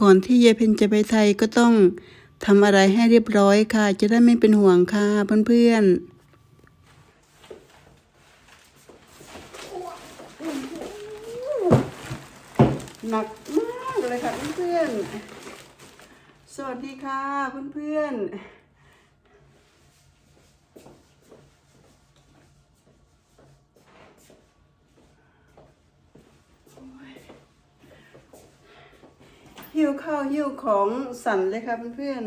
ก่อนที่ยายเพนจะไปไทยก็ต้องทำอะไรให้เรียบร้อยค่ะ จะได้ไม่เป็นห่วงค่ะเพื่อนๆหนักมากเลยค่ะเพื่อนๆ สวัสดีค่ะเพื่อนๆ หิ้วข้าวหิ้วของสั่นเลยค่ะเพื่อน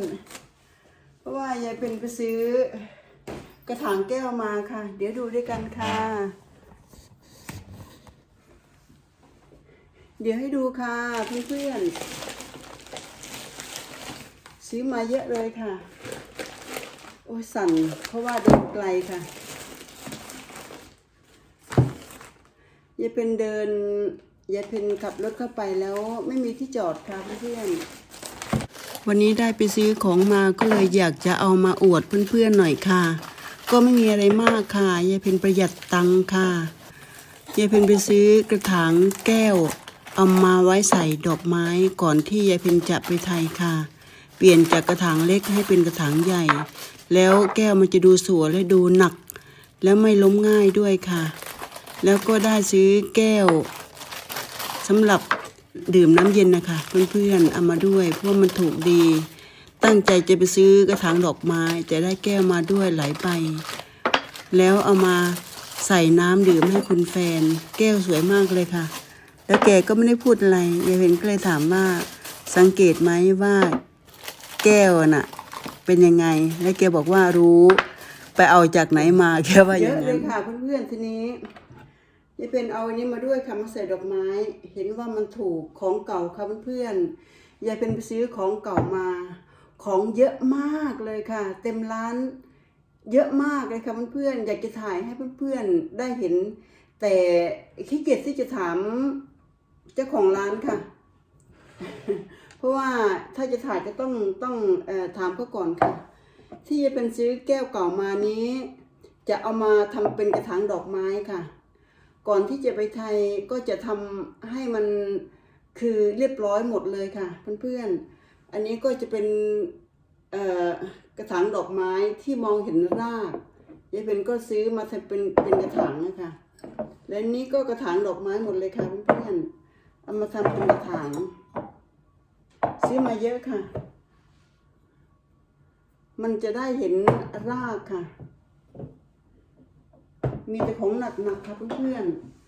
ๆ เพราะว่ายายเป็นไปซื้อกระถางแก้วมาค่ะ เดี๋ยวดูด้วยกันค่ะ เดี๋ยวให้ดูค่ะเพื่อนๆ ซื้อมาเยอะเลยค่ะ โอ้ยสั่นเพราะว่าเดินไกลค่ะยายเป็นเดิน ยายเป็นขับรถเข้าไปแล้วไม่มีที่จอดค่ะเพื่อนๆวันนี้ได้ไปซื้อของมาก็เลยอยากจะเอามาอวดเพื่อนๆหน่อยค่ะ ก็ไม่มีอะไรมากค่ะยายเป็นประหยัดตังค่ะยายเป็นไปซื้อกระถางแก้ว เอามาไว้ใส่ดอกไม้ก่อนที่ยายเป็นจะไปไทยค่ะ เปลี่ยนจากกระถางเล็กให้เป็นกระถางใหญ่ แล้วแก้วมันจะดูสวยและดูหนัก แล้วไม่ล้มง่ายด้วยค่ะ แล้วก็ได้ซื้อแก้ว สำหรับดื่มน้ำเย็นนะคะ เพื่อนๆเอามาด้วย เพราะมันถูกดี ตั้งใจจะไปซื้อกระถางดอกไม้จะได้แก้วมาด้วยหลายใบแล้วเอามาใส่น้ำดื่มให้คุณแฟน แก้วสวยมากเลยค่ะ แล้วแกก็ไม่ได้พูดอะไรยายเพนก็เลยถามว่าสังเกตไหมว่า แก้วน่ะ เป็นยังไง แล้วแกบอกว่ารู้ ไปเอาจากไหนมาแกว่าอย่างนั้นเยอะเลยค่ะเพื่อนๆทีนี้ ยายเป็นเอาอันนี้มาด้วยค่ะมาใส่ดอกไม้ เห็นว่ามันถูกของเก่าค่ะเพื่อนๆยายเป็นไปซื้อของเก่ามา ของเยอะมากเลยค่ะ เต็มร้านเยอะมากเลยค่ะเพื่อนๆอยากจะถ่ายให้เพื่อนๆได้เห็น แต่ขี้เกียจที่จะถามเจ้าของร้านค่ะ เพราะว่าถ้าจะถ่ายก็ต้องต้องออถามเขาก่อนค่ะ ที่จะเป็นซื้อแก้วเก่ามานี้ จะเอามาทำเป็นกระถางดอกไม้ค่ะ ก่อนที่จะไปไทยก็จะทำให้มันคือเรียบร้อยหมดเลยค่ะเพื่อนๆ อันนี้ก็จะเป็นกระถางดอกไม้ที่มองเห็นรากยายเป็นก็ซื้อมาทำเป็นเป็นกระถางนะคะ และนี้ก็กระถางดอกไม้หมดเลยค่ะเพื่อนๆ เอามาทำเป็นกระถาง ซื้อมาเยอะค่ะ มันจะได้เห็นรากค่ะ มีแต่ของหนักๆค่ะเพื่อนๆ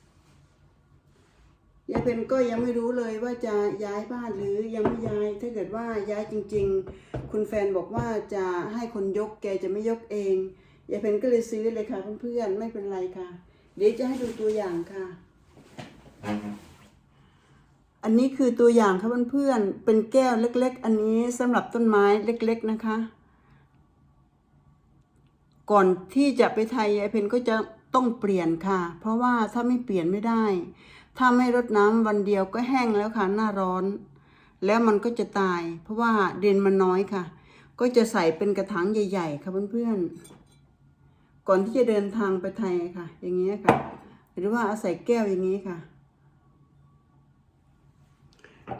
ยายเป็นก็ยังไม่รู้เลยว่าจะย้ายบ้านหรือยังไม่ย้าย ถ้าเกิดว่าย้ายจริง ๆ คุณแฟนบอกว่าจะให้คนยกแกจะไม่ยกเองยายเป็นก็เลยซื้อเลยค่ะเพื่อนๆไม่เป็นไรค่ะ เดี๋ยวจะให้ดูตัวอย่างค่ะ อันนี้คือตัวอย่างค่ะเพื่อนๆเป็นแก้วเล็ก ๆ อันนี้สำหรับต้นไม้เล็ก ๆนะคะก่อนที่จะไปไทยยายเพนก็จะ ต้องเปลี่ยนค่ะ เพราะว่าถ้าไม่เปลี่ยนไม่ได้ ถ้าไม่รดน้ำวันเดียวก็แห้งแล้วค่ะหน้าร้อน แล้วมันก็จะตาย เพราะว่าเดนมันน้อยค่ะ ก็จะใส่เป็นกระถางใหญ่ ๆ ค่ะเพื่อนๆ ก่อนที่จะเดินทางไปไทยค่ะ อย่างนี้ยค่ะ หรือว่าเอาใส่แก้วอย่างนี้ค่ะ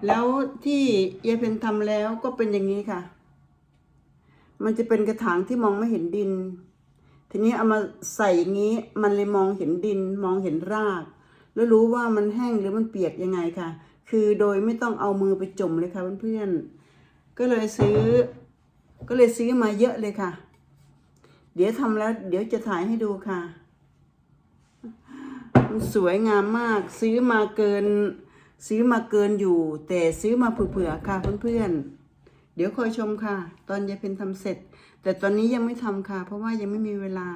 แล้วที่ยายเพนทำแล้วก็เป็นอย่างนี้ค่ะ มันจะเป็นกระถางที่มองไม่เห็นดิน ทีนี้เอามาใส่อย่างนี้มันเลยมองเห็นดินมองเห็นราก แล้วรู้ว่ามันแห้งหรือมันเปียกยังไงค่ะ คือโดยไม่ต้องเอามือไปจมเลยค่ะเพื่อนๆก็เลยซื้อ ก็เลยซื้อมาเยอะเลยค่ะ เดี๋ยวทำแล้ว เดี๋ยวจะถ่ายให้ดูค่ะ มันสวยงามมาก ซื้อมาเกิน ซื้อมาเกินอยู่ แต่ซื้อมาเผื่อๆค่ะเพื่อนๆเดี๋ยวคอยชมค่ะ ตอนยายเพนทำเสร็จ แต่ตอนนี้ยังไม่ทำค่ะ เพราะว่ายังไม่มีเวลา